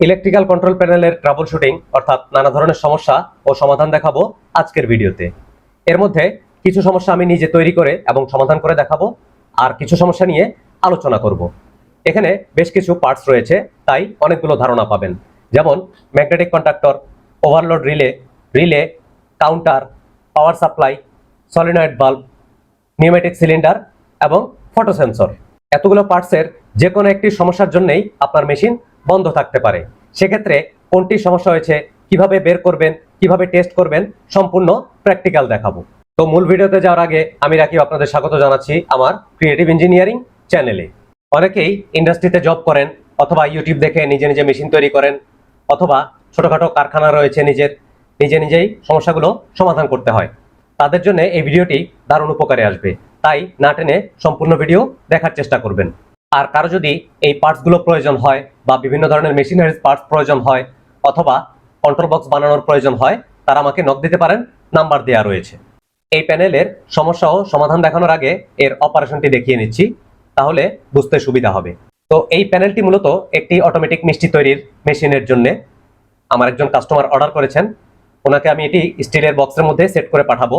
Electrical control প্যানেলের trouble shooting অর্থাৎ নানা ধরনের সমস্যা ও সমাধান দেখাবো আজকের ভিডিওতে। এর মধ্যে কিছু সমস্যা আমি নিজে তৈরি করে এবং সমাধান করে দেখাবো, আর কিছু সমস্যা নিয়ে আলোচনা করব। এখানে বেশ কিছু পার্টস রয়েছে, তাই অনেকগুলো ধারণা পাবেন। যেমন magnetic contactor overload relay relay counter power supply solenoid bulb pneumatic cylinder এবং ফটো সেন্সর এতগুলো পার্টসের যে কোনো একটি সমস্যার জন্যেই আপনার মেশিন বন্ধ থাকতে পারে। সেক্ষেত্রে কোনটি সমস্যা হয়েছে, কীভাবে বের করবেন, কীভাবে টেস্ট করবেন, সম্পূর্ণ প্র্যাকটিক্যাল দেখাবো। তো মূল ভিডিওতে যাওয়ার আগে আমি রাকিব আপনাদের স্বাগত জানাচ্ছি আমার ক্রিয়েটিভ ইঞ্জিনিয়ারিং চ্যানেলে অনেকেই ইন্ডাস্ট্রিতে জব করেন অথবা ইউটিউব দেখে নিজে নিজে মেশিন তৈরি করেন অথবা ছোটখাটো কারখানা রয়েছে নিজের, নিজে নিজেই সমস্যাগুলো সমাধান করতে হয়। তাদের জন্য এই ভিডিওটি দারুণ উপকারে আসবে। তাই না টেনে সম্পূর্ণ ভিডিও দেখার চেষ্টা করবেন। আর কারও যদি এই পার্টসগুলো প্রয়োজন হয় বা বিভিন্ন ধরনের মেশিনারিজ পার্টস প্রয়োজন হয় অথবা কন্ট্রোল বক্স বানানোর প্রয়োজন হয়, তারা আমাকে নক দিতে পারেন নাম্বার দেওয়া রয়েছে। এই প্যানেলের সমস্যা ও সমাধান দেখানোর আগে এর অপারেশনটি দেখিয়ে নিচ্ছি, তাহলে বুঝতে সুবিধা হবে। তো এই প্যানেলটি মূলত একটি অটোমেটিক মিষ্টি তৈরির মেশিনের জন্য আমার একজন কাস্টমার অর্ডার করেছেন। ওনাকে আমি এটি স্টিলের বক্সের মধ্যে সেট করে পাঠাবো।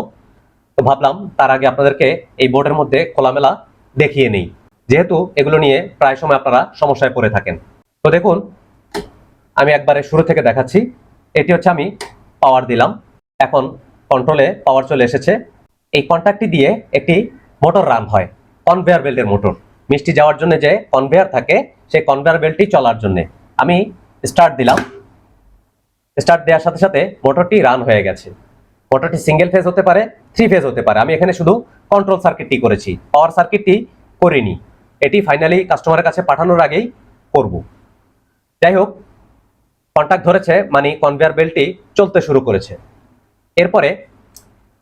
তো ভাবলাম তার আগে আপনাদেরকে এই বোর্ডের মধ্যে খোলামেলা দেখিয়ে নেই। যেহেতু এগুলো নিয়ে প্রায় সময় আপনারা সমস্যায় পড়ে থাকেন। তো দেখুন, আমি একবারে শুরু থেকে দেখাচ্ছি। এটি হচ্ছে আমি পাওয়ার দিলাম। এখন কন্ট্রোলে পাওয়ার চলে এসেছে। এই কন্ট্যাক্টটি দিয়ে একটি মোটর রান হয় কনভেয়ার বেল্টের মোটর মিষ্টি যাওয়ার জন্য যে কনভেয়ার থাকে, সেই কনভেয়ার বেল্টটি চলার জন্য। আমি স্টার্ট দিলাম। স্টার্ট দেওয়ার সাথে সাথে মোটরটি রান হয়ে গেছে। মোটরটি সিঙ্গেল ফেজ হতে পারে থ্রি ফেজ হতে পারে। আমি এখানে শুধু কন্ট্রোল সার্কিটটি করেছি। পাওয়ার সার্কিটটি করিনি। এটি ফাইনালি কাস্টমারের কাছে পাঠানোর আগেই করব। যাই হোক কন্ট্যাক্ট ধরেছে মানে কনভেয়ার বেল্টটি চলতে শুরু করেছে। এরপরে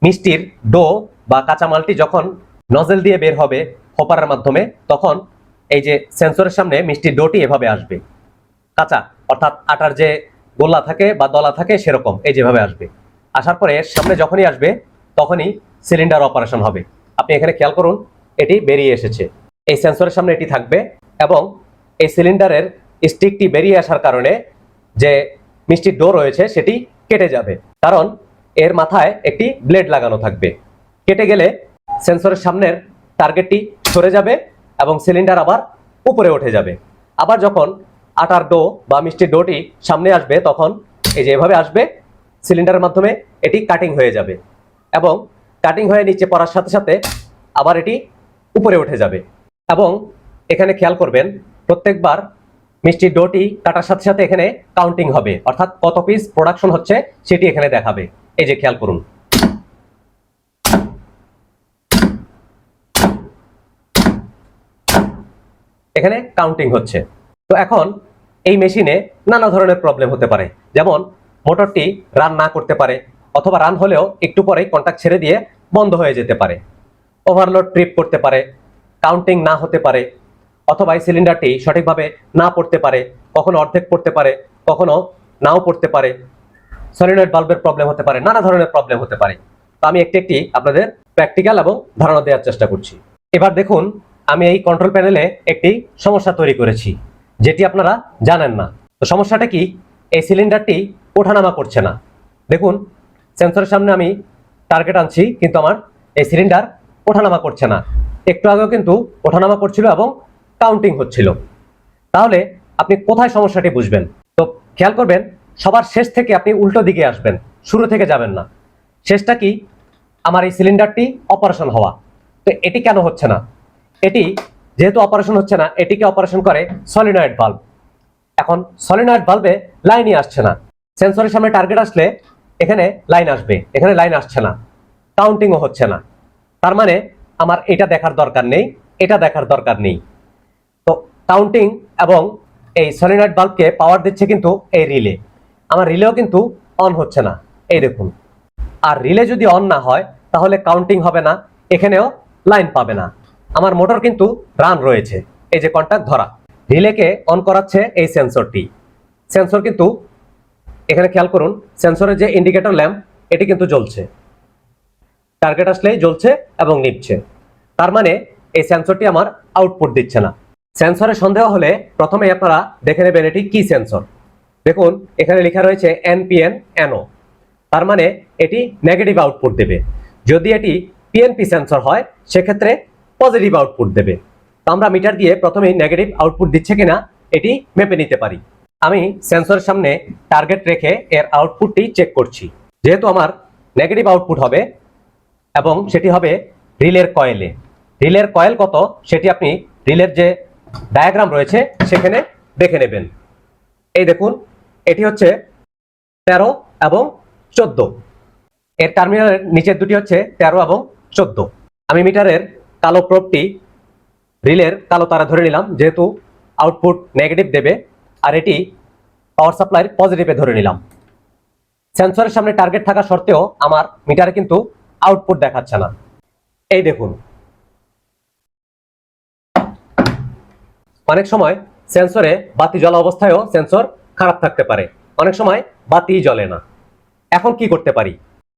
মিষ্টির ডো বা কাঁচামালটি যখন নজেল দিয়ে বের হবে হোপারের মাধ্যমে, তখন এই যে সেন্সরের সামনে মিষ্টির ডোটি এভাবে আসবে। কাঁচা, অর্থাৎ আটার যে গোল্লা থাকে বা দলা থাকে সেরকম, এই যেভাবে আসবে। আসার পরে এর সামনে যখনই আসবে, তখনই সিলিন্ডার অপারেশন হবে। আপনি এখানে খেয়াল করুন, এটি বেরিয়ে এসেছে। এই সেন্সরের সামনে এটি থাকবে এবং এই সিলিন্ডারের স্টিকটি বেরিয়ে আসার কারণে যে মিষ্টির ডো রয়েছে সেটি কেটে যাবে। কারণ এর মাথায় একটি ব্লেড লাগানো থাকবে। কেটে গেলে সেন্সরের সামনের টার্গেটটি সরে যাবে এবং সিলিন্ডার আবার উপরে উঠে যাবে। আবার যখন আটার ডো বা মিষ্টির ডোটি সামনে আসবে, তখন এই যে এভাবে আসবে, সিলিন্ডারের মাধ্যমে এটি কাটিং হয়ে যাবে এবং কাটিং হয়ে নিচে পড়ার সাথে সাথে আবার এটি উপরে উঠে যাবে। এবং এখানে খেয়াল করবেন, প্রত্যেকবার মিষ্টির ডোটি কাটার সাথে সাথে এখানে কাউন্টিং হবে। অর্থাৎ কত পিস প্রোডাকশন হচ্ছে সেটি এখানে দেখাবে। এই যে খেয়াল করুন। এখানে কাউন্টিং হচ্ছে। তো এখন এই মেশিনে নানা ধরনের প্রবলেম হতে পারে। যেমন মোটরটি রান না করতে পারে, অথবা রান হলেও একটু পরেই কন্ট্যাক্ট ছেড়ে দিয়ে বন্ধ হয়ে যেতে পারে। ওভারলোড ট্রিপ করতে পারে কাউন্টিং না হতে পারে অথবা এই সিলিন্ডারটি সঠিকভাবে না পড়তে পারে, কখনো অর্ধেক পড়তে পারে, কখনো নাও পড়তে পারে। সলিনয়েড বাল্বের প্রবলেম হতে পারে, নানা ধরনের প্রবলেম হতে পারে। তো আমি একটি একটি আপনাদের প্র্যাকটিক্যাল এবং ধারণা দেওয়ার চেষ্টা করছি। এবার দেখুন, আমি এই কন্ট্রোল প্যানেলে একটি সমস্যা তৈরি করেছি, যেটি আপনারা জানেন না। তো সমস্যাটা কি? এই সিলিন্ডারটি ওঠানামা করছে না। দেখুন সেন্সরের সামনে আমি টার্গেট আনছি, কিন্তু আমার এই সিলিন্ডার ওঠানামা করছে না। একটু আগেও কিন্তু ওঠানামা করছিল এবং কাউন্টিং হচ্ছিল। তাহলে আপনি কোথায় সমস্যাটি বুঝবেন? তো খেয়াল করবেন, সবার শেষ থেকে আপনি উল্টো দিকে আসবেন, শুরু থেকে যাবেন না। শেষটা কি? আমার এই সিলিন্ডারটি অপারেশন হওয়া। তো এটি কেন হচ্ছে না? এটি যেহেতু অপারেশন হচ্ছে না, এটিকে অপারেশন করে সলিনয়েড বাল্ব এখন সলিনয়েড বাল্বে লাইনই আসছে না। সেন্সরের সামনে টার্গেট আসলে এখানে লাইন আসবে, এখানে লাইন আসছে না। কাউন্টিংও হচ্ছে না। তার মানে আমার এটা দেখার দরকার নেই, এটা দেখার দরকার নেই। তো কাউন্টিং এবং এই সলিনয়েড বাল্বকে পাওয়ার দিচ্ছে কিন্তু এই রিলে আমার রিলেও কিন্তু অন হচ্ছে না, এই দেখুন। আর রিলে যদি অন না হয়, তাহলে কাউন্টিং হবে না, এখানেও লাইন পাবে না। আমার মোটর কিন্তু রান রয়েছে, এই যে কন্ট্যাক্ট ধরা। রিলেকে অন করাচ্ছে এই সেন্সরটি সেন্সর কিন্তু, এখানে খেয়াল করুন সেন্সরের যে ইন্ডিকেটর ল্যাম্প এটি কিন্তু জ্বলছে। টার্গেট আসলেই জ্বলছে এবং নিচ্ছে। তার মানে এই সেন্সরটি আমার আউটপুট দিচ্ছে না। সেন্সরে সন্দেহ হলে প্রথমে আপনারা দেখে নেবেন এটি কি সেন্সর দেখুন, এখানে লেখা রয়েছে এনপিএন এনও তার মানে এটি নেগেটিভ আউটপুট দেবে। যদি এটি পিএনপি সেন্সর হয়, সেক্ষেত্রে পজিটিভ আউটপুট দেবে। তো আমরা মিটার দিয়ে প্রথমেই নেগেটিভ আউটপুট দিচ্ছে কিনা, এটি মেপে নিতে পারি। আমি সেন্সরের সামনে টার্গেট রেখে এর আউটপুটটি চেক করছি। যেহেতু আমার নেগেটিভ আউটপুট হবে এবং সেটি হবে রিলের কয়েলে। রিলের কয়েল কত? সেটি আপনি রিলের যে ডায়াগ্রাম রয়েছে, সেখানে দেখে নেবেন। এই দেখুন, এটি হচ্ছে তেরো এবং চোদ্দ। এর টার্মিনালের নিচের দুটি হচ্ছে তেরো এবং চোদ্দ। আমি মিটারের কালো প্রোবটি রিলের কালো তারা ধরে নিলাম, যেহেতু আউটপুট নেগেটিভ দেবে, আর এটি পাওয়ার সাপ্লাইয়ের পজিটিভে ধরে নিলাম। সেন্সরের সামনে টার্গেট থাকা সত্ত্বেও আমার মিটারে কিন্তু আউটপুট দেখাচ্ছে না। এই দেখুন। অনেক সময় সেন্সরে বাতি জ্বলা অবস্থায়ও সেন্সর খারাপ থাকতে পারে। অনেক সময় বাতি জ্বলে না। এখন কি করতে পারি?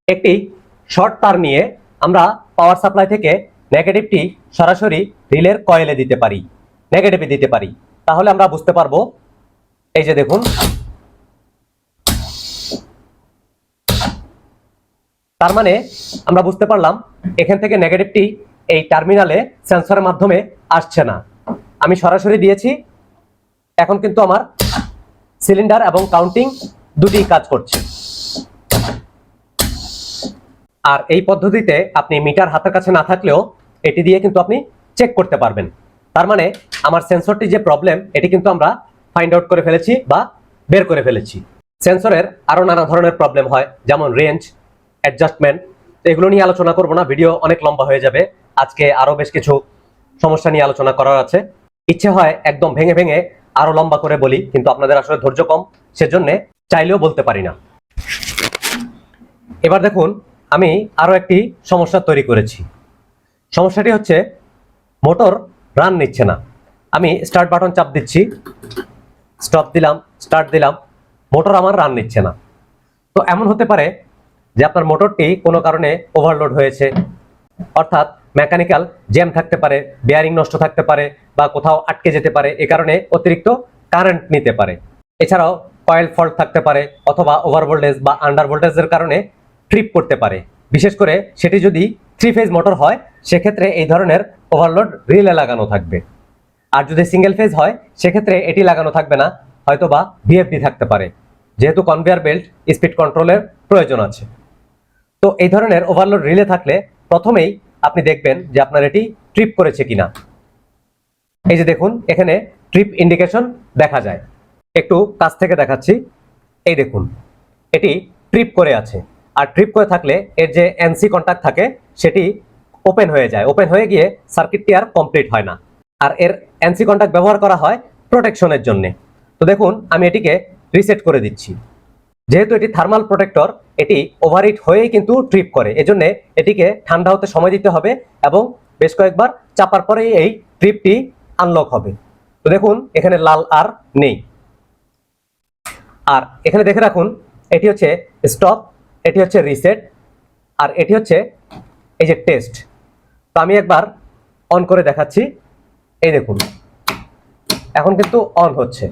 একটি শর্ট তার নিয়ে আমরা পাওয়ার সাপ্লাই থেকে নেগেটিভটি সরাসরি রিলের কয়েলে দিতে পারি। নেগেটিভে দিতে পারি। তাহলে আমরা বুঝতে পারব। এই যে দেখুন। তার মানে আমরা বুঝতে পারলাম এখান থেকে নেগেটিভটি এই টার্মিনালে সেন্সরের মাধ্যমে আসছে না। আমি সরাসরি দিয়েছি, এখন কিন্তু আমার সিলিন্ডার এবং কাউন্টিং দুটি কাজ করছে। আর এই পদ্ধতিতে আপনি মিটার হাতের কাছে না থাকলেও এটি দিয়ে কিন্তু আপনি চেক করতে পারবেন। তার মানে আমার সেন্সরটি যে প্রবলেম এটি কিন্তু আমরা ফাইন্ড আউট করে ফেলেছি বা বের করে ফেলেছি। সেন্সরের আরও নানা ধরনের প্রবলেম হয়, যেমন রেঞ্জ অ্যাডজাস্টমেন্ট এগুলো নিয়ে আলোচনা করব না, ভিডিও অনেক লম্বা হয়ে যাবে। আজকে আরও বেশ কিছু সমস্যা নিয়ে আলোচনা করার আছে। ইচ্ছে হয় একদম ভেঙে ভেঙে আরও লম্বা করে বলি, কিন্তু আপনাদের আসলে ধৈর্য কম, সেজন্যে চাইলেও বলতে পারি না। এবার দেখুন, আমি আরও একটি সমস্যা তৈরি করেছি। সমস্যাটি হচ্ছে, মোটর রান নিচ্ছে না। আমি স্টার্ট বাটন চাপ দিচ্ছি স্টপ দিলাম স্টার্ট দিলাম, মোটর আমার রান নিচ্ছে না। তো এমন হতে পারে যে আপনার মোটরটি কোনো কারণে ওভারলোড হয়েছে। অর্থাৎ মেকানিক্যাল জ্যাম থাকতে পারে বেয়ারিং নষ্ট থাকতে পারে বা কোথাও আটকে যেতে পারে, এ কারণে অতিরিক্ত কারেন্ট নিতে পারে। এছাড়াও কয়েল ফল্ট থাকতে পারে অথবা ওভার ভোল্টেজ বা আন্ডার ভোল্টেজের কারণে ট্রিপ করতে পারে। বিশেষ করে সেটি যদি থ্রি ফেজ মোটর হয়, সেক্ষেত্রে এই ধরনের ওভারলোড রিলে লাগানো থাকবে। আর যদি সিঙ্গেল ফেজ হয়, সেক্ষেত্রে এটি লাগানো থাকবে না হয়তো বা ভিএফডি থাকতে পারে। যেহেতু কনভেয়ার বেল্ট স্পিড কন্ট্রোলের প্রয়োজন আছে। তো এই ধরনের ওভারলোড রিলে থাকলে প্রথমেই আপনি দেখবেন যে আপনার এটি ট্রিপ করেছে কিনা। এই যে দেখুন, এখানে ট্রিপ ইন্ডিকেশন দেখা যায়। একটু কাছ থেকে দেখাচ্ছি। এই দেখুন, এটি ট্রিপ করে আছে। আর ট্রিপ করে থাকলে এর যে এনসি কন্ট্যাক্ট থাকে, সেটি ওপেন হয়ে যায়। ওপেন হয়ে গিয়ে সার্কিটটি আর কমপ্লিট হয় না। আর এর এনসি কন্ট্যাক্ট ব্যবহার করা হয় প্রোটেকশনের জন্য। তো দেখুন, আমি এটিকে রিসেট করে দিচ্ছি। যেহেতু এটি থার্মাল প্রোটেক্টর এটি ওভারহিট হয়েই কিন্তু ট্রিপ করে। এজন্য এটিকে ঠান্ডা হতে সময় দিতে হবে এবং বেশ কয়েকবার চাপার পরেই এই ট্রিপটি আনলক হবে। তো দেখুন, এখানে লাল আর নেই। আর এখানে দেখে রাখুন, এটি হচ্ছে স্টপ এটি হচ্ছে রিসেট আর এটি হচ্ছে এই যে টেস্ট তো আমি একবার অন করে দেখাচ্ছি। এই দেখুন, এখন কিন্তু অন হচ্ছে।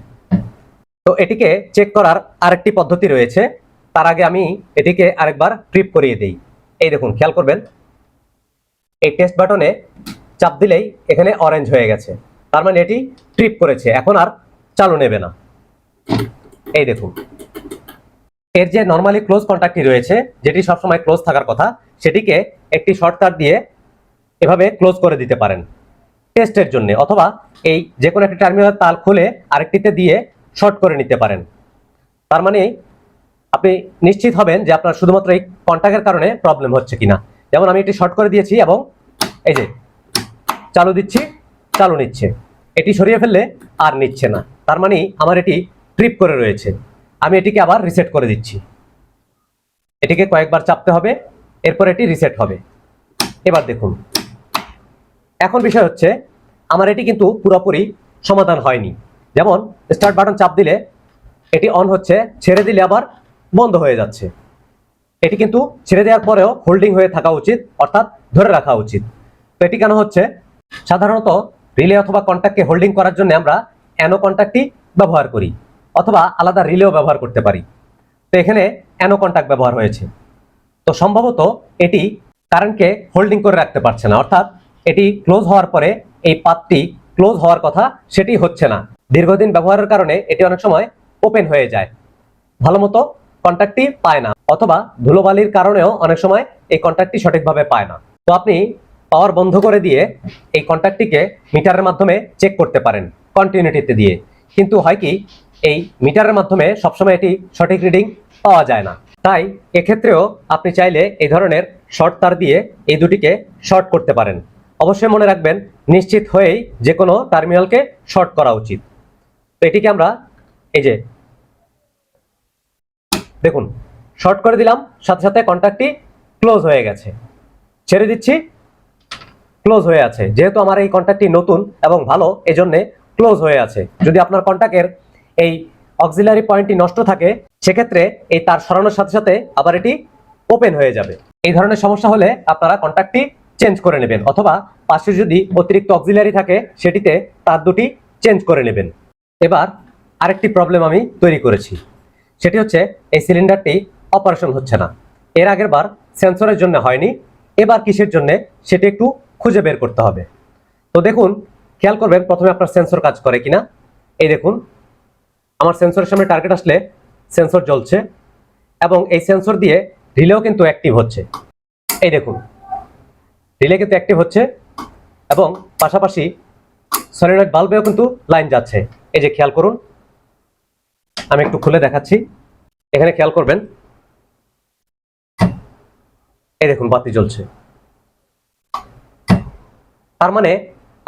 তো এটিকে চেক করার আরেকটি পদ্ধতি রয়েছে। তার আগে আমি এটিকে আরেকবার ট্রিপ করিয়ে দিই। এই দেখুন, খেয়াল করবেন, এই টেস্ট বাটনে চাপ দিলেই এখানে অরেঞ্জ হয়ে গেছে। তার মানে এটি ট্রিপ করেছে, এখন আর চালু নেবে না। এই দেখুন, এর যে নর্মালি ক্লোজ কন্ট্যাক্টটি রয়েছে, যেটি সবসময় ক্লোজ থাকার কথা, সেটিকে একটি শর্ট কাট দিয়ে এভাবে ক্লোজ করে দিতে পারেন টেস্টের জন্য, অথবা এই যে কোনো একটি টার্মিনাল তাল খুলে আরেকটিতে দিয়ে শর্ট করে নিতে পারেন। তার মানে আপনি নিশ্চিত হবেন যে আপনার শুধুমাত্র এই কন্ট্যাক্টের কারণে প্রবলেম হচ্ছে কিনা। যেমন আমি এটি শর্ট করে দিয়েছি এবং এই যে চালু দিচ্ছি, চালু নিচ্ছে। এটি সরিয়ে ফেললে আর নিচ্ছে না। তার মানে আমার এটি ট্রিপ করে রয়েছে। আমি এটিকে আবার রিসেট করে দিচ্ছি। এটিকে কয়েকবার চাপতে হবে, এরপর এটি রিসেট হবে। এবার দেখুন। এখন বিষয় হচ্ছে, আমার এটি কিন্তু পুরোপুরি সমাধান হয়নি। যেমন স্টার্ট বাটন চাপ দিলে এটি অন হচ্ছে, ছেড়ে দিলে আবার বন্ধ হয়ে যাচ্ছে। এটি কিন্তু ছেড়ে দেওয়ার পরেও হোল্ডিং হয়ে থাকা উচিত, অর্থাৎ ধরে রাখা উচিত। তো এটি কেন হচ্ছে? সাধারণত রিলে অথবা কন্ট্যাক্টকে হোল্ডিং করার জন্য আমরা অ্যানো কন্ট্যাক্টই ব্যবহার করি, অথবা আলাদা রিলেও ব্যবহার করতে পারি। তো এখানে অ্যানো কন্ট্যাক্ট ব্যবহার হয়েছে। তো সম্ভবত এটি কারেন্টকে হোল্ডিং করে রাখতে পারছে না, অর্থাৎ এটি ক্লোজ হওয়ার পরে এই পাতটি ক্লোজ হওয়ার কথা সেটি হচ্ছে না। দীর্ঘদিন ব্যবহারের কারণে এটি অনেক সময় ওপেন হয়ে যায়। ভালো মতো কন্ট্যাক্টটি পায় না, অথবা ধুলোবালির কারণেও অনেক সময় এই কন্ট্যাক্টটি সঠিকভাবে পায় না। তো আপনি পাওয়ার বন্ধ করে দিয়ে এই কন্ট্যাক্টটিকে মিটারের মাধ্যমে চেক করতে পারেন কন্টিনিউটিতে দিয়ে। কিন্তু হয় কি, এই মিটারের মাধ্যমে সবসময় এটি সঠিক রিডিং পাওয়া যায় না। তাই এক্ষেত্রেও আপনি চাইলে এই ধরনের শর্ট তার দিয়ে এই দুটিকে শর্ট করতে পারেন। অবশ্যই মনে রাখবেন, নিশ্চিত হয়েই যে কোনো টার্মিনালকে শর্ট করা উচিত। তো এটিকে আমরা এই যে দেখুন শর্ট করে দিলাম, সাথে সাথে কন্ট্যাক্টটি ক্লোজ হয়ে গেছে। ছেড়ে দিচ্ছি ক্লোজ হয়ে আছে। যেহেতু আমার এই কন্ট্যাক্টটি নতুন এবং ভালো, এজন্যে ক্লোজ হয়ে আছে। যদি আপনার কন্ট্যাক্টের এই অক্সিলারি পয়েন্টটি নষ্ট থাকে, সেক্ষেত্রে এই তার সরানোর সাথে সাথে আবার এটি ওপেন হয়ে যাবে। এই ধরনের সমস্যা হলে আপনারা কন্ট্যাক্টটি চেঞ্জ করে নেবেন, অথবা পাশে যদি অতিরিক্ত অক্সিলারি থাকে, সেটিতে তার দুটি চেঞ্জ করে নেবেন। এবার আরেকটি প্রবলেম আমি তৈরি করেছি। সেটি হচ্ছে এই সিলিন্ডারটি অপারেশন হচ্ছে না। এর আগের বার সেন্সরের জন্য হয়নি, এবার কিসের জন্য সেটি একটু খুঁজে বের করতে হবে। তো দেখুন, খেয়াল করবেন, প্রথমে আপনার সেন্সর কাজ করে কিনা। এই দেখুন, আমার সেন্সরের সামনে টার্গেট আসলে সেন্সর জ্বলছে এবং এই সেন্সর দিয়ে রিলেও কিন্তু অ্যাক্টিভ হচ্ছে। এই দেখুন, রিলে কিন্তু অ্যাক্টিভ হচ্ছে এবং পাশাপাশি সলিনয়েড বাল্বেও কিন্তু লাইন যাচ্ছে। এই যে খেয়াল করুন আমি একটু খুলে দেখাচ্ছি। এখানে খেয়াল করবেন। এই দেখুন, বাতি জ্বলছে। তার মানে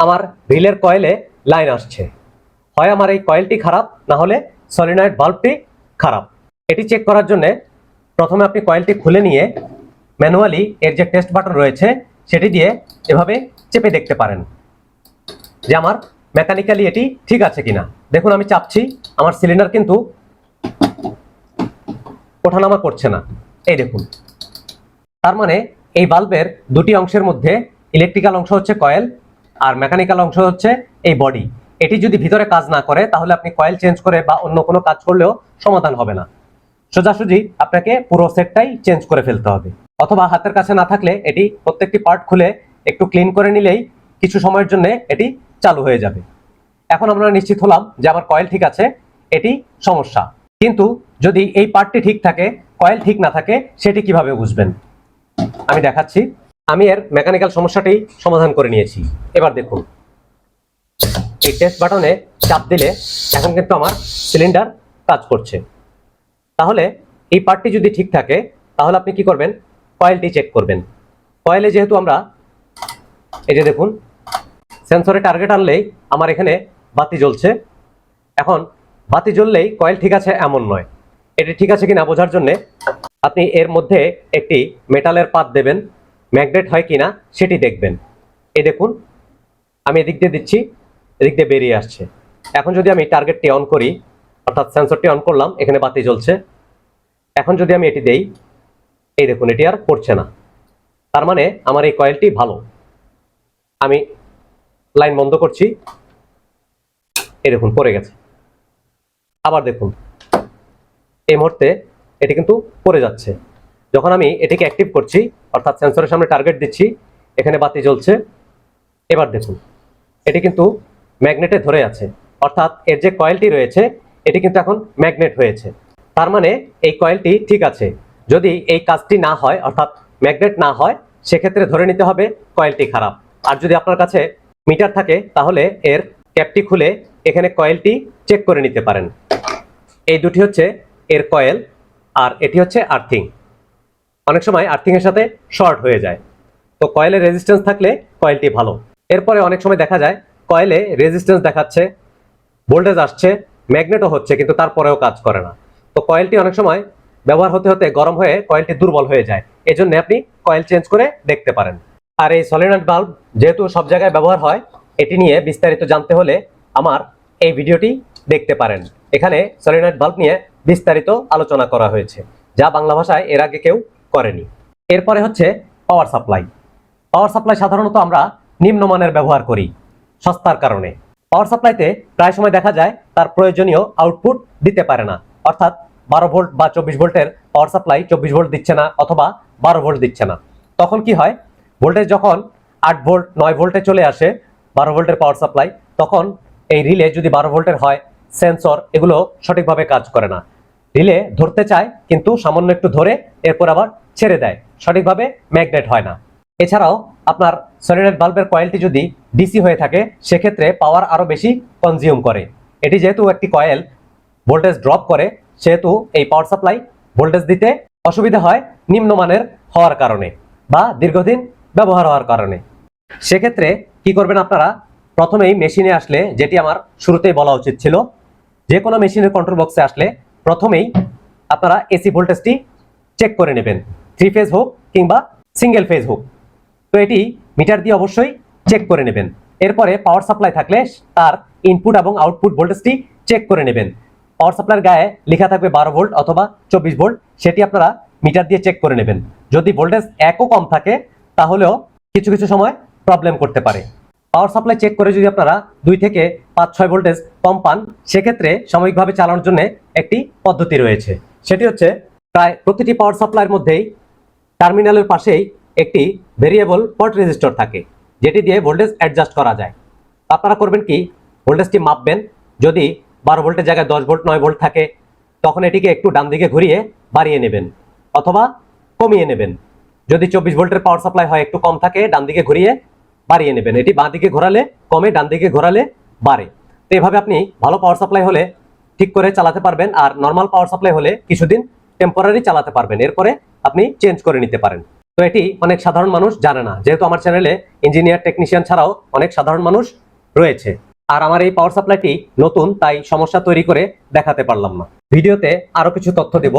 আমার রিলের কয়েলে লাইন আসছে। হয় আমার এই কয়েলটি খারাপ, না হলে সলিনয়েড বাল্বটি খারাপ। এটি চেক করার জন্য প্রথমে আপনি কয়েলটি খুলে নিয়ে ম্যানুয়ালি এর যে টেস্ট বাটন রয়েছে, সেটি দিয়ে এভাবে চেপে দেখতে পারেন। যে আমার মেকানিক্যালি এটি ঠিক আছে কিনা? দেখুন, আমি চাপছি, আমার সিলিন্ডার কিন্তু ওঠানামা করছে না। এই দেখুন। তার মানে এই বাল্বের দুটি অংশের মধ্যে ইলেকট্রিক্যাল অংশ হচ্ছে কয়েল আর মেকানিক্যাল অংশ হচ্ছে এই বডি এটি যদি ভিতরে কাজ না করে, তাহলে আপনি কয়েল চেঞ্জ করে বা অন্য কোনো কাজ করলেও সমাধান হবে না। সোজাসুজি আপনাকে পুরো সেটটাই চেঞ্জ করে ফেলতে হবে। অথবা হাতের কাছে না থাকলে এটি প্রত্যেকটি পার্ট খুলে একটু ক্লিন করে নিলেই কিছু সময়ের জন্য এটি চালু হয়ে যাবে। এখন আমরা নিশ্চিত হলাম যে আমার কয়েল ঠিক আছে, এটি সমস্যা। কিন্তু যদি এই পার্টটি ঠিক থাকে কয়েল ঠিক না থাকে, সেটি কীভাবে বুঝবেন? আমি দেখাচ্ছি। আমি এর মেকানিক্যাল সমস্যাটি সমাধান করে নিয়েছি। এবার দেখুন। এই টেস্ট বাটনে চাপ দিলে এখন কিন্তু আমার সিলিন্ডার কাজ করছে। তাহলে এই পার্টটি যদি ঠিক থাকে, তাহলে আপনি কি করবেন? কয়েলটি চেক করবেন। কয়েলে যেহেতু আমরা, এই যে দেখুন সেন্সরে টার্গেট আনলেই আমার এখানে বাতি জ্বলছে। এখন বাতি জ্বললেই কয়েল ঠিক আছে এমন নয়। এটি ঠিক আছে কিনা বোঝার জন্য আপনি এর মধ্যে একটি মেটালের পাত দেবেন, ম্যাগনেট হয় কিনা সেটি দেখবেন। এই দেখুন, আমি এদিক দিয়ে দিচ্ছি, এদিক দিয়ে বেরিয়ে আসছে। এখন যদি আমি টার্গেটটি অন করি, অর্থাৎ সেন্সরটি অন করলাম, এখানে বাতি জ্বলছে। এখন যদি আমি এটি দেই, এই দেখুন, এটি আর পড়ছে না। তার মানে আমার এই কয়েলটি ভালো। আমি লাইন বন্ধ করছি। এই দেখুন, পড়ে গেছে। আবার দেখুন। এই মুহূর্তে এটি কিন্তু পড়ে যাচ্ছে। যখন আমি এটিকে অ্যাক্টিভ করছি, অর্থাৎ সেন্সরের সামনে টার্গেট দিচ্ছি, এখানে বাতি জ্বলছে। এবার দেখুন, এটি কিন্তু ম্যাগনেটে ধরে আছে। অর্থাৎ এর যে কয়েলটি রয়েছে, এটি কিন্তু এখন ম্যাগনেট হয়েছে। তার মানে এই কয়েলটি ঠিক আছে। যদি এই কাজটি না হয়, অর্থাৎ ম্যাগনেট না হয়, সেক্ষেত্রে ধরে নিতে হবে কয়েলটি খারাপ। আর যদি আপনার কাছে মিটার থাকে, তাহলে এর ক্যাপটি খুলে এখানে কয়েলটি চেক করে নিতে পারেন। এই দুটি হচ্ছে এর কয়েল আর এটি হচ্ছে আর্থিং। অনেক সময় আর্থিং এর সাথে শর্ট হয়ে যায়। তো কয়েলের রেজিস্ট্যান্স থাকলে কয়েলটি ভালো। এরপরে অনেক সময় দেখা যায়, কয়েলে রেজিস্ট্যান্স দেখাচ্ছে ভোল্টেজ আসছে ম্যাগনেটও হচ্ছে, কিন্তু তারপরেও কাজ করে না। তো কয়েলটি অনেক সময় ব্যবহার হতে হতে গরম হয়ে কয়েলটি দুর্বল হয়ে যায়। এজন্য আপনি কয়েল চেঞ্জ করে দেখতে পারেন। আর এই সলিনয়েড বাল্ব যেহেতু সব জায়গায় ব্যবহার হয়, এটি নিয়ে বিস্তারিত জানতে হলে আমার এই ভিডিওটি দেখতে পারেন। এখানে সলিনয়েড বাল্ব নিয়ে বিস্তারিত আলোচনা করা হয়েছে, যা বাংলা ভাষায় এর আগে কেউ করেনি। এরপরে হচ্ছে পাওয়ার সাপ্লাই পাওয়ার সাপ্লাই সাধারণত আমরা নিম্নমানের ব্যবহার করি, সস্তার কারণে। পাওয়ার সাপ্লাইতে প্রায় সময় দেখা যায় তার প্রয়োজনীয় আউটপুট দিতে পারে না, অর্থাৎ বারো ভোল্ট বা চব্বিশ ভোল্টের পাওয়ার সাপ্লাই চব্বিশ ভোল্ট দিচ্ছে না অথবা বারো ভোল্ট দিচ্ছে না। তখন কি হয়? ভোল্টেজ যখন আট ভোল্ট, নয় ভোল্টে চলে আসে, বারো ভোল্টের পাওয়ার সাপ্লাই তখন এই রিলে যদি বারো ভোল্টের হয় সেন্সর এগুলো সঠিকভাবে কাজ করে না। রিলে ধরতে চায়, কিন্তু সামান্য একটু ধরে, এরপর আবার ছেড়ে দেয়। সঠিকভাবে ম্যাগনেট হয় না। এছাড়াও আপনার সলিডেড বাল্বের কয়েলটি যদি ডিসি হয়ে থাকে, সেক্ষেত্রে পাওয়ার আরও বেশি কনজিউম করে। এটি যেহেতু একটি কয়েল ভোল্টেজ ড্রপ করে, সেহেতু এই পাওয়ার সাপ্লাই ভোল্টেজ দিতে অসুবিধা হয় নিম্নমানের হওয়ার কারণে বা দীর্ঘদিন ব্যবহার হওয়ার কারণে। সেক্ষেত্রে কি করবেন আপনারা? প্রথমেই মেশিনে আসলে যেটি আমার শুরুতেই বলা উচিত ছিল যে কোনো মেশিনের কন্ট্রোল বক্সে আসলে প্রথমেই আপনারা এসি ভোল্টেজটি চেক করে নেবেন। থ্রি ফেজ হোক কিংবা সিঙ্গেল ফেজ হোক। তো এটি মিটার দিয়ে অবশ্যই চেক করে নেবেন। এরপরে পাওয়ার সাপ্লাই থাকলে তার ইনপুট এবং আউটপুট ভোল্টেজটি চেক করে নেবেন। পাওয়ার সাপ্লাইয়ের গায়ে লেখা থাকবে বারো ভোল্ট অথবা চব্বিশ ভোল্ট সেটি আপনারা মিটার দিয়ে চেক করে নেবেন। যদি ভোল্টেজ একও কম থাকে তাহলেও কিছু কিছু সময় প্রবলেম করতে পারে। পাওয়ার সাপ্লাই চেক করে যদি আপনারা দুই থেকে পাঁচ, ছয় ভোল্টেজ কম পান, সেক্ষেত্রে সাময়িকভাবে চালানোর জন্য একটি পদ্ধতি রয়েছে। সেটি হচ্ছে প্রায় প্রতিটি পাওয়ার সাপ্লাইয়ের মধ্যেই টার্মিনালের পাশেই একটি ভেরিয়েবল পট রেজিস্টর থাকে, যেটি দিয়ে ভোল্টেজ অ্যাডজাস্ট করা যায়। আপনারা করবেন কি? ভোল্টেজটি মাপবেন। যদি বারো ভোল্টের জায়গায় দশ ভোল্ট নয় ভোল্ট থাকে, তখন এটিকে একটু ডান দিকে ঘুরিয়ে বাড়িয়ে নেবেন, অথবা কমিয়ে নেবেন। যদি চব্বিশ ভোল্টের পাওয়ার সাপ্লাই হয়, একটু কম থাকে, ডান দিকে ঘুরিয়ে বাড়িয়ে নেবেন। এটি বাঁ দিকে ঘোরালে কমে, ডান দিকে ঘোরালে বাড়ে। তো এভাবে আপনি ভালো পাওয়ার সাপ্লাই হলে ঠিক করে চালাতে পারবেন, আর নর্মাল পাওয়ার সাপ্লাই হলে কিছুদিন টেম্পোরারি চালাতে পারবেন। এরপরে আপনি চেঞ্জ করে নিতে পারেন। তো এটি অনেক সাধারণ মানুষ জানে না। যেহেতু আমার চ্যানেলে ইঞ্জিনিয়ার টেকনিশিয়ান ছাড়াও অনেক সাধারণ মানুষ রয়েছে। আর আমার এই পাওয়ার সাপ্লাইটি নতুন, তাই সমস্যা তৈরি করে দেখাতে পারলাম না। ভিডিওতে আরও কিছু তথ্য দেব।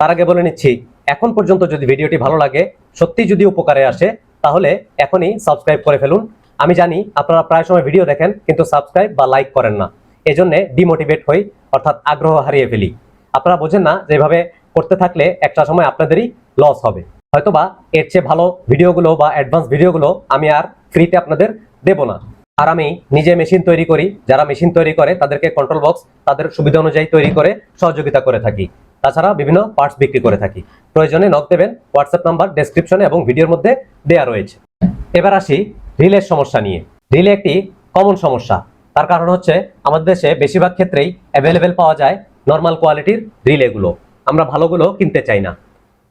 তার আগে বলে নিচ্ছি এখন পর্যন্ত যদি ভিডিওটি ভালো লাগে, সত্যি যদি উপকারে আসে, তাহলে এখনই সাবস্ক্রাইব করে ফেলুন। আমি জানি আপনারা প্রায় সময় ভিডিও দেখেন, কিন্তু সাবস্ক্রাইব বা লাইক করেন না। এজন্যে ডিমোটিভেট হই, অর্থাৎ আগ্রহ হারিয়ে ফেলি। আপনারা বোঝেন না যে যেভাবে করতে থাকলে একটা সময় আপনাদেরই লস হবে। হয়তোবা এর চেয়ে ভালো ভিডিওগুলো বা অ্যাডভান্স ভিডিওগুলো আমি আর ফ্রিতে আপনাদের দেব না। আর আমি নিজে মেশিন তৈরি করি, যারা মেশিন তৈরি করে, তাদেরকে কন্ট্রোল বক্স তাদের সুবিধা অনুযায়ী তৈরি করে সহযোগিতা করে থাকি। তাছাড়া বিভিন্ন পার্টস বিক্রি করে থাকি। প্রয়োজনে নক দেবেন হোয়াটসঅ্যাপ নাম্বার ডেসক্রিপশনে এবং ভিডিওর মধ্যে দেয়া রয়েছে। এবার আসি রিলের সমস্যা নিয়ে। রিলে একটি কমন সমস্যা। তার কারণ হচ্ছে আমাদের দেশে বেশিরভাগ ক্ষেত্রেই অ্যাভেলেবেল পাওয়া যায় নর্মাল কোয়ালিটির রিলেগুলো। আমরা ভালোগুলো কিনতে চাই না।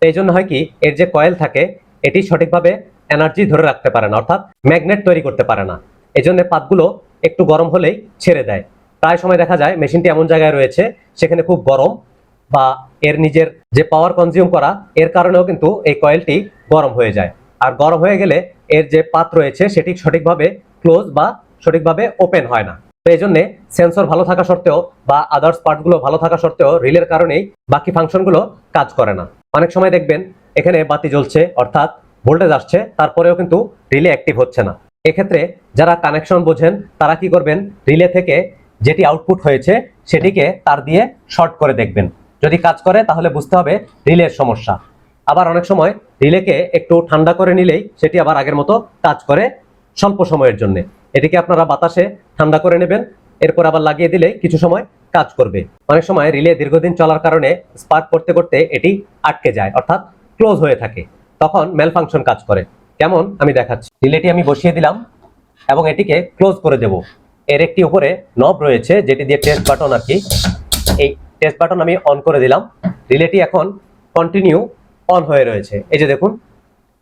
এই জন্য হয় কি, এর যে কয়েল থাকে, এটি সঠিকভাবে এনার্জি ধরে রাখতে পারে না, অর্থাৎ ম্যাগনেট তৈরি করতে পারে না। এই জন্য পাতগুলো একটু গরম হলেই ছেড়ে দেয়। প্রায় সময় দেখা যায়, মেশিনটি এমন জায়গায় রয়েছে, সেখানে খুব গরম বা এর নিজের যে পাওয়ার কনজিউম করা, এর কারণেও কিন্তু এই কয়েলটি গরম হয়ে যায়। আর গরম হয়ে গেলে এর যে পাত রয়েছে, সেটি সঠিকভাবে ক্লোজ বা সঠিকভাবে ওপেন হয় না। তো এই জন্য সেন্সর ভালো থাকা সত্ত্বেও বা আদার্স পার্টগুলো ভালো থাকা সত্ত্বেও রিলের কারণেই বাকি ফাংশনগুলো কাজ করে না। অনেক সময় দেখবেন, এখানে বাতি জ্বলছে, অর্থাৎ ভোল্টেজ আসছে, তারপরেও কিন্তু রিলে অ্যাক্টিভ হচ্ছে না। এক্ষেত্রে যারা কানেকশন বোঝেন, তারা কি করবেন? রিলে থেকে যেটি আউটপুট হয়েছে, সেটিকে তার দিয়ে শর্ট করে দেখবেন। যদি কাজ করে, তাহলে বুঝতে হবে রিলের সমস্যা। আবার অনেক সময় রিলেকে একটু ঠান্ডা করে নিলেই সেটি আবার আগের মতো কাজ করে স্বল্প সময়ের জন্য। এটিকে আপনারা বাতাসে ঠান্ডা করে নেবেন, এরপর আবার লাগিয়ে দিলে কিছু সময় কাজ করবে। অনেক সময় রিলে দীর্ঘদিন চলার কারণে স্পার্ক করতে করতে এটি আটকে যায়, অর্থাৎ ক্লোজ হয়ে থাকে। তখন মেল ফাংশন কাজ করে। কেমন? আমি দেখাচ্ছি। রিলেটি আমি বসিয়ে দিলাম এবং এটিকে ক্লোজ করে দেব। এর একটি উপরে নব রয়েছে, যেটি দিয়ে টেস্ট বাটন আর কি, এই টেস্ট বাটন আমি অন করে দিলাম। রিলেটি এখন কন্টিনিউ অন হয়ে রয়েছে। এই যে দেখুন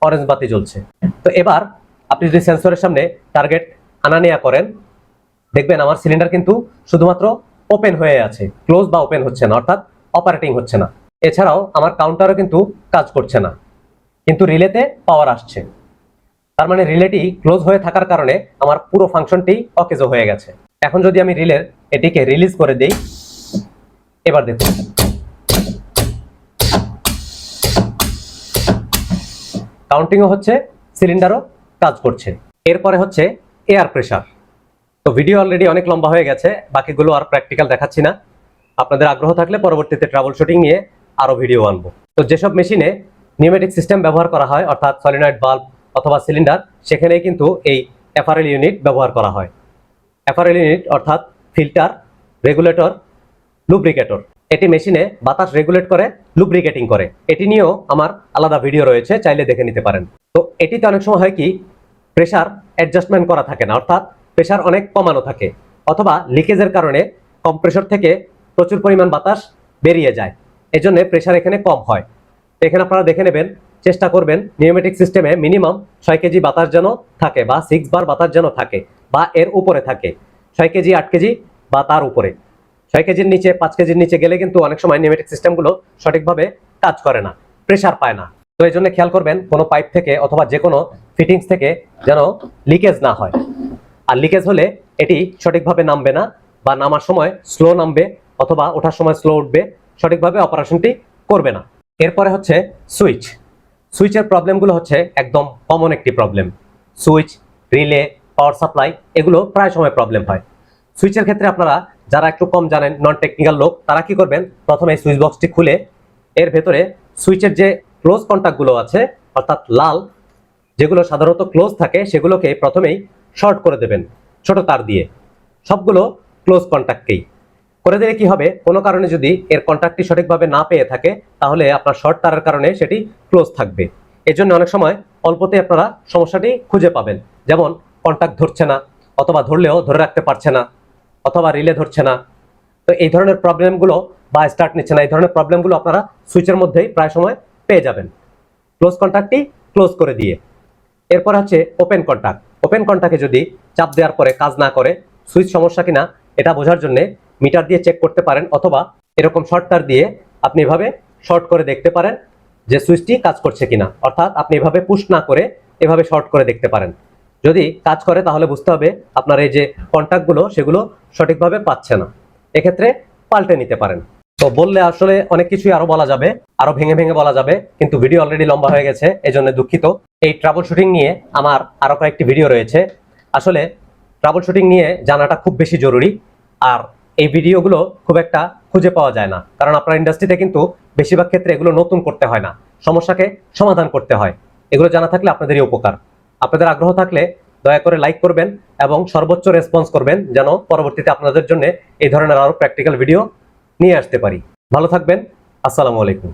অরেঞ্জ বাতি জ্বলছে। তো এবার আপনি যদি সেন্সরের সামনে টার্গেট আনা নেয়া করেন, দেখবেন আমার সিলিন্ডার কিন্তু শুধুমাত্র ওপেন হয়ে আছে। ক্লোজ বা ওপেন হচ্ছে না, অর্থাৎ অপারেটিং হচ্ছে না। এছাড়াও আমার কাউন্টারও কিন্তু কাজ করছে না। কিন্তু রিলেতে পাওয়ার আসছে। তার মানে রিলেটি ক্লোজ হয়ে থাকার কারণে আমার পুরো ফাংশনটি অকেজো হয়ে গেছে। এখন যদি আমি রিলের এটিকে রিলিজ করে দেই এবার দেখুন। কাউন্টিংও হচ্ছে সিলিন্ডারও কাজ করছে। এরপরে হচ্ছে এয়ার প্রেসার তো ভিডিও অলরেডি অনেক লম্বা হয়ে গেছে, বাকিগুলো আর প্র্যাকটিক্যাল দেখাচ্ছি না। আপনাদের আগ্রহ থাকলে পরবর্তীতে ট্রাভেল শুটিং নিয়ে আরও ভিডিও আনব। তো যেসব মেশিনে নিউমেটিক সিস্টেম ব্যবহার করা হয়, অর্থাৎ সলিনয়েড বাল্ব অথবা সিলিন্ডার সেখানে কিন্তু এই এফআরএল ইউনিট ব্যবহার করা হয়। অ্যাপারেল ইউনিট অর্থাৎ ফিল্টার রেগুলেটর লুব্রিকেটর এটি মেশিনে বাতাস রেগুলেট করে লুব্রিকেটিং করে। এটি নিয়েও আমার আলাদা ভিডিও রয়েছে, চাইলে দেখে নিতে পারেন। তো এটিতে অনেক সময় হয় কি প্রেশার অ্যাডজাস্টমেন্ট করা থাকে না, অর্থাৎ প্রেশার অনেক কমানো থাকে, অথবা লিকেজের কারণে কম্প্রেসর থেকে প্রচুর পরিমাণ বাতাস বেরিয়ে যায়। এজন্য প্রেশার এখানে কম হয়। এখানে আপনারা দেখে নেবেন, চেষ্টা করবেন নিউমেটিক সিস্টেমে মিনিমাম ছয় কেজি বাতাস যেন থাকে, বা সিক্স বার বাতাস যেন থাকে, বা এর উপরে থাকে, ছয় কেজি, আট কেজি, বা তার উপরে। ছয় কেজির নিচে, পাঁচ কেজির নিচে গেলে কিন্তু অনেক সময় নিউমেটিক সিস্টেমগুলো সঠিকভাবে কাজ করে না প্রেশার পায় না। তো এই জন্য খেয়াল করবেন, কোনো পাইপ থেকে অথবা যে কোনো ফিটিংস থেকে যেন লিকেজ না হয়। আর লিকেজ হলে এটি সঠিকভাবে নামবে না বা নামার সময় স্লো নামবে অথবা ওঠার সময় স্লো উঠবে, সঠিকভাবে অপারেশনটি করবে না। এরপরে হচ্ছে সুইচ সুইচের প্রবলেমগুলো হচ্ছে একদম কমন একটি problem switch relay power supply এগুলো প্রায় সময় প্রবলেম হয়। সুইচের ক্ষেত্রে আপনারা যারা একটু কম জানেন নন টেকনিক্যাল লোক, তারা কি করবেন? প্রথমে সুইচ বক্সটি খুলে এর ভেতরে সুইচের যে ক্লোজ কন্ট্যাক্টগুলো আছে, অর্থাৎ লাল, যেগুলো সাধারণত ক্লোজ থাকে, সেগুলোকে প্রথমেই শর্ট করে দেবেন, ছোট তার দিয়ে। সবগুলো ক্লোজ কন্ট্যাক্টকেই করে দিলে কি হবে? কোনো কারণে যদি এর কন্ট্যাক্টটি সঠিকভাবে না পেয়ে থাকে, তাহলে আপনার শর্ট তারের কারণে সেটি ক্লোজ থাকবে। এর জন্য অনেক সময় অল্পতে আপনারা সমস্যাটি খুঁজে পাবেন। যেমন কন্ট্যাক্ট ধরছে না, অথবা ধরলেও ধরে রাখতে পারছে না। অথবা রিলে ধরছে না। তো এই ধরনের প্রবলেমগুলো বা স্টার্ট নিচ্ছে না। এই ধরনের প্রবলেমগুলো আপনারা সুইচের মধ্যেই প্রায় সময় পেয়ে যাবেন। ক্লোজ কন্ট্যাক্টটি ক্লোজ করে দিয়ে। এরপর হচ্ছে ওপেন কন্ট্যাক্ট ওপেন কন্ট্যাক্টে যদি চাপ দেওয়ার পরে কাজ না করে সুইচ সমস্যা কিনা, এটা বোঝার জন্য মিটার দিয়ে চেক করতে পারেন অথবা এরকম শর্ট তার দিয়ে আপনি এভাবে শর্ট করে দেখতে পারেন যে সুইচটি কাজ করছে কিনা। অর্থাৎ আপনি এভাবে পুশ না করে এভাবে শর্ট করে দেখতে পারেন। যদি কাজ করে, তাহলে বুঝতে হবে আপনার এই যে কন্ট্যাক্টগুলো সেগুলো সঠিকভাবে পাচ্ছে না। এক্ষেত্রে পাল্টে নিতে পারেন। তো বললে আসলে অনেক কিছুই আরও বলা যাবে, আরও ভেঙে ভেঙে বলা যাবে, কিন্তু ভিডিও অলরেডি লম্বা হয়ে গেছে, এজন্য দুঃখিত। এই ট্রাবল শুটিং নিয়ে আমার আরও কয়েকটি ভিডিও রয়েছে। আসলে ট্রাবল শুটিং নিয়ে জানাটা খুব বেশি জরুরি, আর এই ভিডিওগুলো খুব একটা খুঁজে পাওয়া যায় না। কারণ আপনার ইন্ডাস্ট্রিতে কিন্তু বেশিরভাগ ক্ষেত্রে এগুলো নতুন করতে হয় না। সমস্যাকে সমাধান করতে হয়। এগুলো জানা থাকলে আপনাদেরই উপকার। আপনাদের আগ্রহ থাকলে দয়া করে লাইক করবেন এবং সর্বোচ্চ রেসপন্স করবেন যেন পরবর্তীতে আপনাদের জন্য এই ধরনের আরও প্র্যাকটিক্যাল ভিডিও নিয়ে আসতে পারি। ভালো থাকবেন। আসসালামু আলাইকুম।